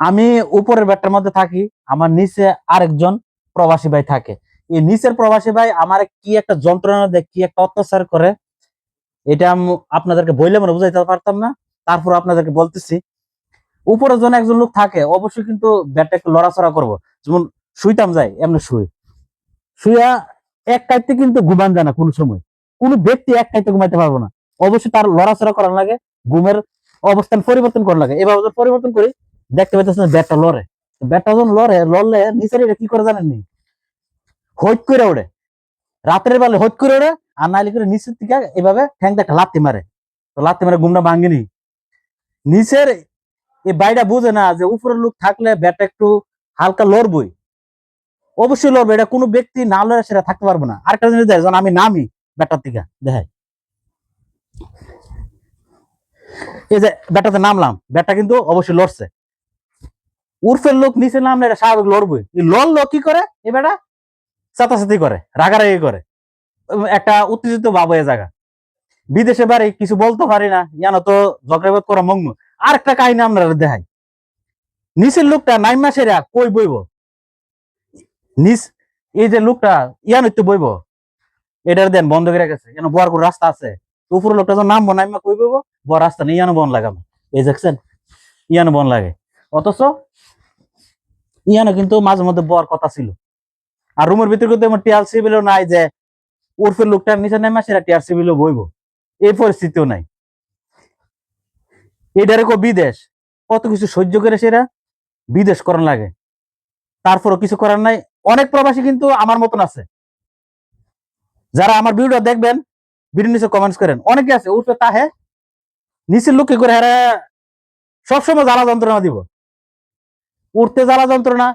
আমি উপরের বেডটার মধ্যে থাকি, আমার নিচে আরেকজন প্রবাসী ভাই থাকে। এই নিচের প্রবাসী ভাই আমার কি একটা যন্ত্রণা দেয়, কি একটা অত্যাচার করে, এটা আপনাদেরকে বইলে মনে বুঝাইতে পারতাম না, তারপর আপনাদেরকে বলতেছি। উপরে যখন একজন লোক থাকে, অবশ্যই কিন্তু ব্যাটটা একটু লড়াচড়া করব। যেমন শুইতাম যাই, এমনি শুই। শুইয়া এক কাইতে কিন্তু ঘুমান যায় না কোনো সময়। কোনো ব্যক্তি এক কাইতে ঘুমাইতে পারব না। অবশ্যই তার লড়াচড়া করার লাগে, ঘুমের অবস্থান পরিবর্তন করার লাগে। এভাবে পরিবর্তন করি দেখতে পাইতেছেন ব্যাটটা লড়ে ব্যাটটা যখন লড়ে লড়লে নিচের এটা কি করে জানেন নি? হইট করে ওড়ে। রাতের বেলা হইট করে ওড়ে, আর নাইলে করে নিচের দিকে এভাবে ঠ্যাংটা একটা লাত্তি মারে। তো লাত্তি মারে ঘুমটা ভাঙেনি নিচের এই বাইটা বুঝে না যে উপরের লোক থাকলে ব্যাটটা একটু হালকা লড়বই। অবশ্যই লড়বে, এটা কোনো ব্যক্তি না লড়ে সেটা থাকতে পারব না। আরেকটা জিনিস দেখ আমি নামি ব্যাটার থেকে দেখাই। এই যে ব্যাটাতে নামলাম ব্যাটটা কিন্তু অবশ্যই লড়ছে। উর্ফের লোক নিচে নামলে এটা স্বাভাবিক লড়বে। এই লড়লো কি করে? এই বেটা চাতাচাতি করে, রাগারাগি করে। একটা উত্তেজিত ভাব জায়গা বিদেশে বাড়ি কিছু বলতে পারি না জানো তো ঝগড়াবাদ করা মগ্ন। আর একটা কাহিনী আমরা দেখাই। নিচের লোকটা নাইম মাসের কই বইব? নিচ এই যে লোকটা, ইয়ান একটু বইব। এটার দেন বন্ধ করে গেছে। কেন বর করে রাস্তা আছে। উপরে লোকটা যখন নামবো, নাইমা কই বইব? বড় রাস্তা নেই, ইয়ানো বন লাগাবো। এই দেখছেন? ইয়ানো বন লাগে। অথচ ইয়ানো কিন্তু মাঝে মধ্যে বর কথা ছিল। আর রুমের ভিতরে কিন্তু আমার টিআর সিভিলও নাই যে উর্ফের লোকটার নিচে নেমে সেটা টিআর সিভিলও বইব। এই পরিস্থিতিও নাই। এটারে কো বিদেশ। কত কিছু সহ্য করে সেটা বিদেশ করার লাগে। তারপরও কিছু করার নাই। অনেক প্রবাসী কিন্তু আমার মতন আছে। যারা আমার ভিডিও দেখবেন ভিডিও নিচে কমেন্টস করেন। অনেকে আছে উর্ফে তাহে, নিচের লোক কি করে হেরা সবসময় জ্বালা যন্ত্রণা দিব। উঠতে জ্বালা যন্ত্রণা,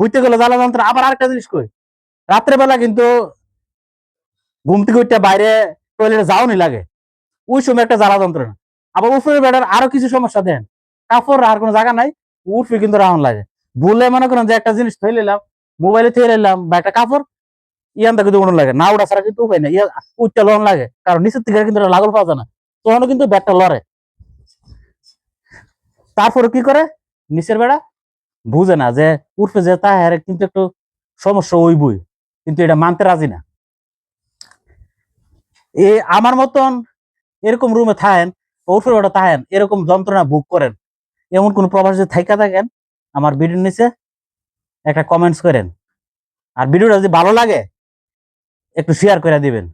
হইতে গেলে জ্বালা যন্ত্রণা, আবার আরেকটা জিনিস কই? রাত্রে বেলা কিন্তু ঘুম উঠতে বাইরে টয়লেটে যাওনি লাগে। ওই সময় একটা জ্বালা যন্ত্রণা। আবার উপরে বেড়ার আরও কিছু সমস্যা দেন। কাপড় আর কোনো জায়গা নাই উঠবে কিন্তু রাউন লাগে। ভুলে মনে করেন যে একটা জিনিস থই নিলাম মোবাইলে থই নিলাম বা একটা কাপড় ইয়ান কিন্তু উড়ন লাগে। না উড়া ছাড়া কিন্তু উপায় ইয়া উঠতে লন লাগে। কারণ নিচের থেকে কিন্তু লাগল পাওয়া যায় না। তখনও কিন্তু ব্যাটটা লড়ে। তারপরে কি করে? নিচের বেড়া বুঝে না যে উর্ফে যে তা হ্যাঁ কিন্তু একটু সমস্যা ওই বই কিন্তু এটা মানতে রাজি না। এ আমার মতন এরকম রুমে থাকেন, উর্ফে ওটা থাকেন, এরকম যন্ত্রণা বুক করেন, এমন কোন প্রবাসী থাইকা থাকেন, আমার ভিডিওর নিচে একটা কমেন্টস করেন। আর ভিডিওটা যদি ভালো লাগে, একটু শেয়ার করে দিবেন।